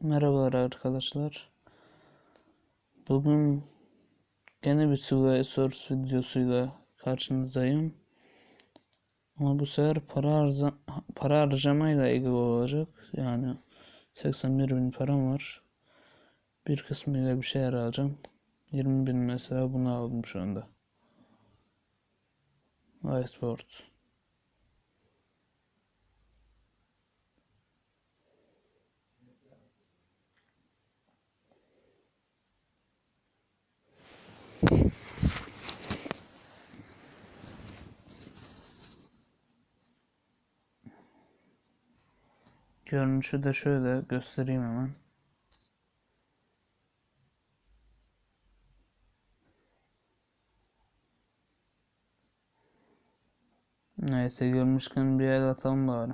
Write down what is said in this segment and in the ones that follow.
Merhabalar arkadaşlar. Bugün gene bir Subway Source videosuyla karşınızdayım. Ama bu sefer para, harza para harcamayla ilgili olacak. Yani 81 bin param var. Bir kısmıyla bir şeyler alacağım. 20 bin mesela bunu aldım şu anda. Whiteboard. Görünüşü de şöyle göstereyim hemen. Neyse görmüşken bir el atalım bari.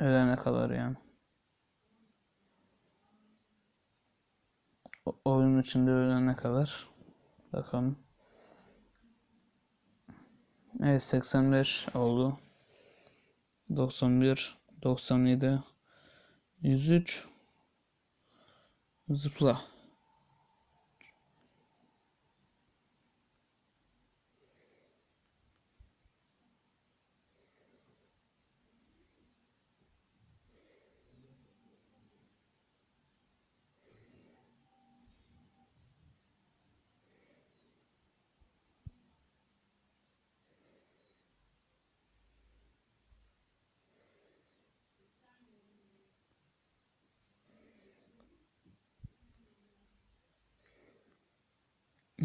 Ölene kadar yani. O- oyun içinde ölene kadar. Bakalım. Evet 85 oldu. 91, 97, 103. Zıpla.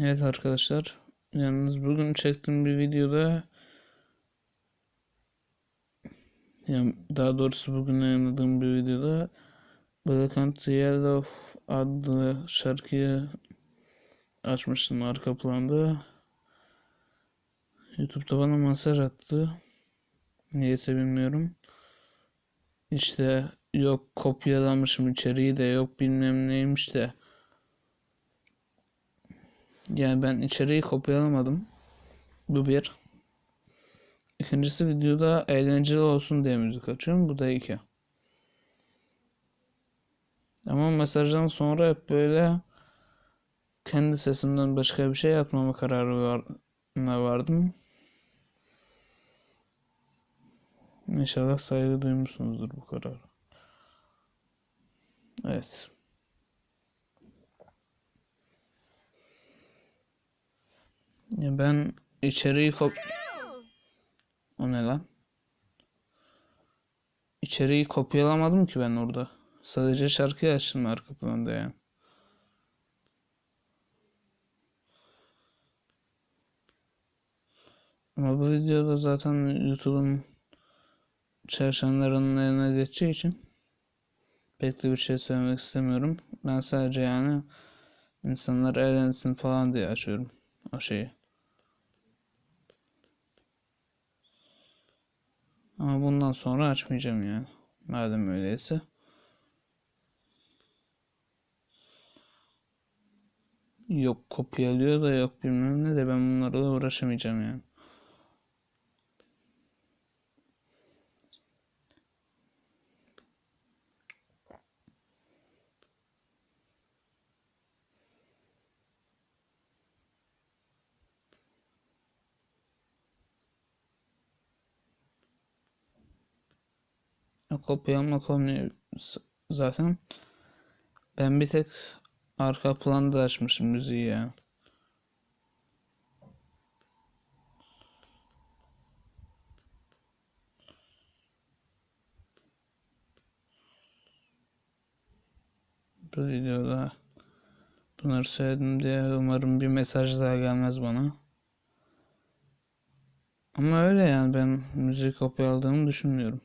Evet arkadaşlar. Yalnız bugün çektiğim bir videoda yani daha doğrusu bugün yayınladığım bir videoda Black and Yellow adlı şarkıyı açmıştım arka planda. YouTube'da bana mesaj attı. Niyeyse bilmiyorum. İşte yok kopyalamışım içeriği de yok bilmem neymiş de. Yani ben içeriği kopyalamadım. Bu bir. İkincisi videoda eğlenceli olsun diye müzik açıyorum. Bu da iki. Ama mesajdan sonra hep böyle kendi sesimden başka bir şey yapmama kararı var, vardım. İnşallah saygı duymuşsunuzdur bu kararı. Evet. Ya ben içeriği kop... O ne lan? İçeriği kopyalamadım ki ben orada. Sadece şarkıyı açtım arka planda yani. Ama bu videoda zaten YouTube'un çalışanlarının eline geçeceği için pek bir şey söylemek istemiyorum. Ben sadece yani insanlar eğlensin falan diye açıyorum o şeyi. Ama bundan sonra açmayacağım yani. Madem öyleyse. Yok kopyalıyor da yok bilmem ne de ben bunlarla uğraşamayacağım yani. Kopyalama konuyu zaten ben bir tek arka planda açmışım müziği ya. Bu videoda bunları söyledim diye umarım bir mesaj daha gelmez bana. Ama öyle yani ben müzik kopyaladığımı düşünmüyorum.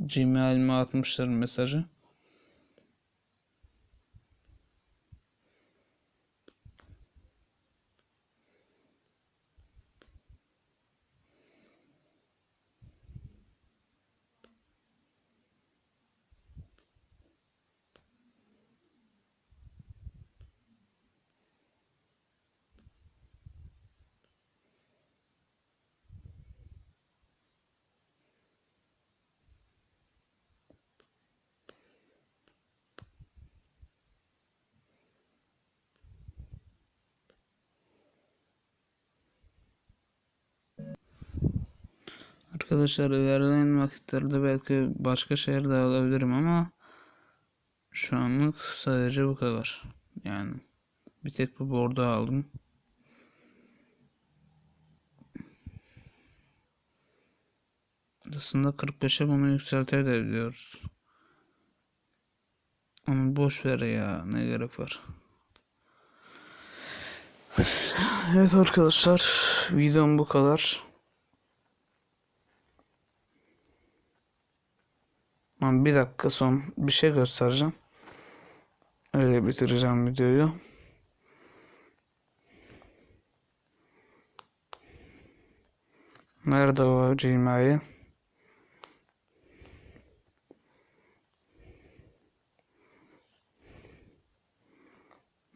Gmail'ime atmışlar mesajı. Arkadaşlar ilerleyen vakitlerde belki başka şehirde alabilirim ama şu anlık sadece bu kadar. Yani bir tek bu bordo aldım. Aslında 45'e bunu yükseltebiliyoruz. Ama boş ver ya ne gerek var. Evet arkadaşlar videom bu kadar. Ama bir dakika son bir şey göstereceğim. Öyle bitireceğim videoyu. Nerede o Gmail?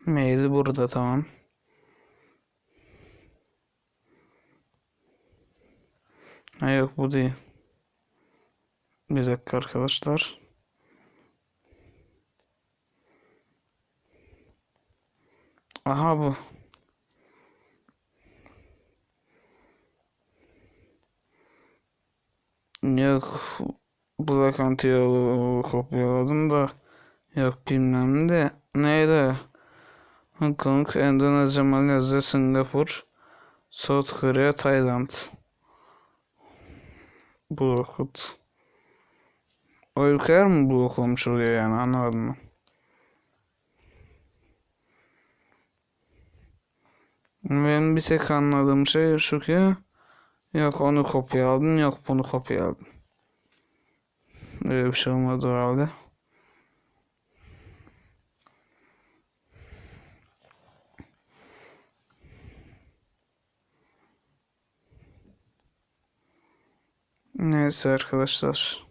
Mail burada tamam. Ha yok bu değil. Bir dakika arkadaşlar. Aha bu. Yok. Black Antiyolu kopyaladım da. Yok bilmem de. Neydi? Hong Kong, Endonezya, Malezya, Singapur, South Korea, Tayland. Blokut. O ülkeler mi bloklamış oluyor yani anlamadım mı? Benim bir tek anladığım şey şu ki yok onu kopyaladım yok bunu kopyaladım. Öyle bir şey olmadı herhalde. Neyse arkadaşlar.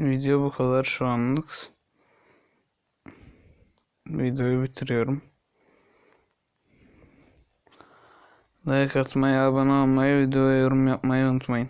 Video bu kadar şu anlık. Videoyu bitiriyorum. Like atmayı, abone olmayı, videoya yorum yapmayı unutmayın.